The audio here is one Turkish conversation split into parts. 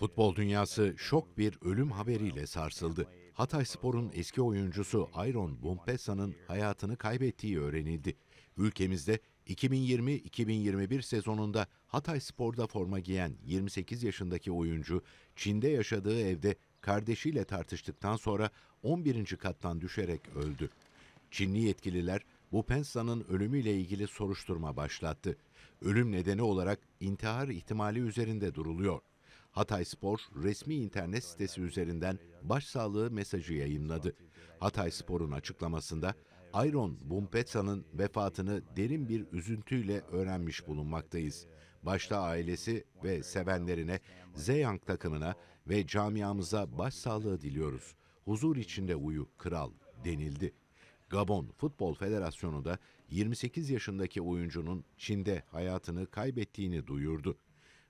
Futbol dünyası şok bir ölüm haberiyle sarsıldı. Hatay Spor'un eski oyuncusu Ayron Bumpessa'nın hayatını kaybettiği öğrenildi. Ülkemizde 2020-2021 sezonunda Hatay Spor'da forma giyen 28 yaşındaki oyuncu Çin'de yaşadığı evde kardeşiyle tartıştıktan sonra 11. kattan düşerek öldü. Çinli yetkililer Bupensa'nın ölümüyle ilgili soruşturma başlattı. Ölüm nedeni olarak intihar ihtimali üzerinde duruluyor. Hatay Spor resmi internet sitesi üzerinden başsağlığı mesajı yayınladı. Hatay Spor'un açıklamasında Ayron Bumpetsa'nın vefatını derin bir üzüntüyle öğrenmiş bulunmaktayız. Başta ailesi ve sevenlerine, Zeyang takımına ve camiamıza başsağlığı diliyoruz. Huzur içinde uyu kral denildi. Gabon Futbol Federasyonu da 28 yaşındaki oyuncunun Çin'de hayatını kaybettiğini duyurdu.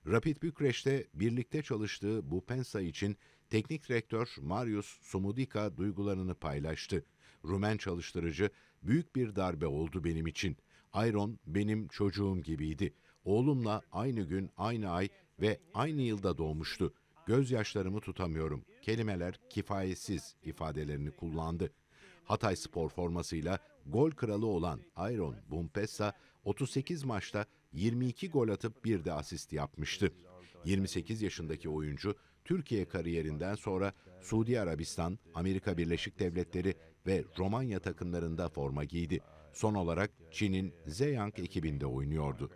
Rapid Bükreş'te birlikte çalıştığı bu Pensa için teknik direktör Marius Sumudika duygularını paylaştı. Rumen çalıştırıcı, büyük bir darbe oldu benim için. Ayron benim çocuğum gibiydi. Oğlumla aynı gün, aynı ay ve aynı yılda doğmuştu. Gözyaşlarımı tutamıyorum. Kelimeler kifayetsiz ifadelerini kullandı. Hatay Spor formasıyla gol kralı olan Ayron Bumpessa 38 maçta 22 gol atıp bir de asist yapmıştı. 28 yaşındaki oyuncu Türkiye kariyerinden sonra Suudi Arabistan, Amerika Birleşik Devletleri ve Romanya takımlarında forma giydi. Son olarak Çin'in Zhejiang ekibinde oynuyordu.